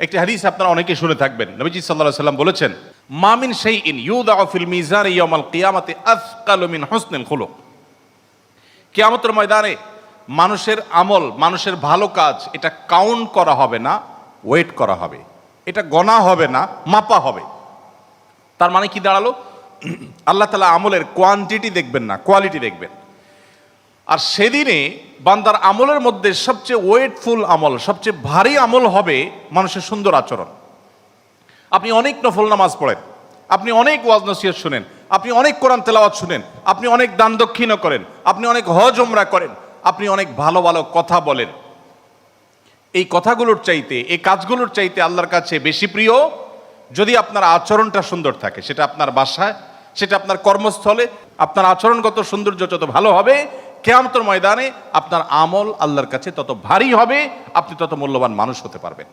একটি হাদিস আপনারা অনেকে শুনে থাকবেন। নবীজি আলাইহি সাল্লাম বলেছেন মামিন সেই ইন ইউদাউ ফিল মিজান ইয়াউমাল কিয়ামাতি আসকালু মিন হুসনিল খুলুক। কিয়ামতের ময়দানে মানুষের আমল, মানুষের ভালো কাজ, এটা কাউন্ট করা হবে না, ওয়েট করা হবে। এটা গণা হবে না, মাপা হবে। তার মানে কি দাঁড়াল? আল্লাহ তালা আমলের কোয়ান্টিটি দেখবেন না, কোয়ালিটি দেখবেন। আর সেদিনে বান্দার আমলের মধ্যে সবচেয়ে ওয়েটফুল আমল, সবচেয়ে ভারী আমল হবে মানুষের সুন্দর আচরণ। আপনি অনেক নফল নামাজ পড়েন, আপনি অনেক ওয়াজ শুনেন, আপনি অনেক কোরআন তেলাওয়াত শুনেন, আপনি অনেক দান দক্ষিণও করেন, আপনি অনেক হজ ওমরা করেন, আপনি অনেক ভালো ভালো কথা বলেন। এই কথাগুলোর চাইতে, এই কাজগুলোর চাইতে আল্লাহর কাছে বেশি প্রিয় যদি আপনার আচরণটা সুন্দর থাকে, সেটা আপনার বাসায়, সেটা আপনার কর্মস্থলে, আপনার আচরণগত সৌন্দর্য যত ভালো হবে কেয়ামতর ময়দানে আপনার আমল আল্লাহর কাছে তত ভারী হবে, আপনি তত মূল্যবান মানুষ হতে পারবেন।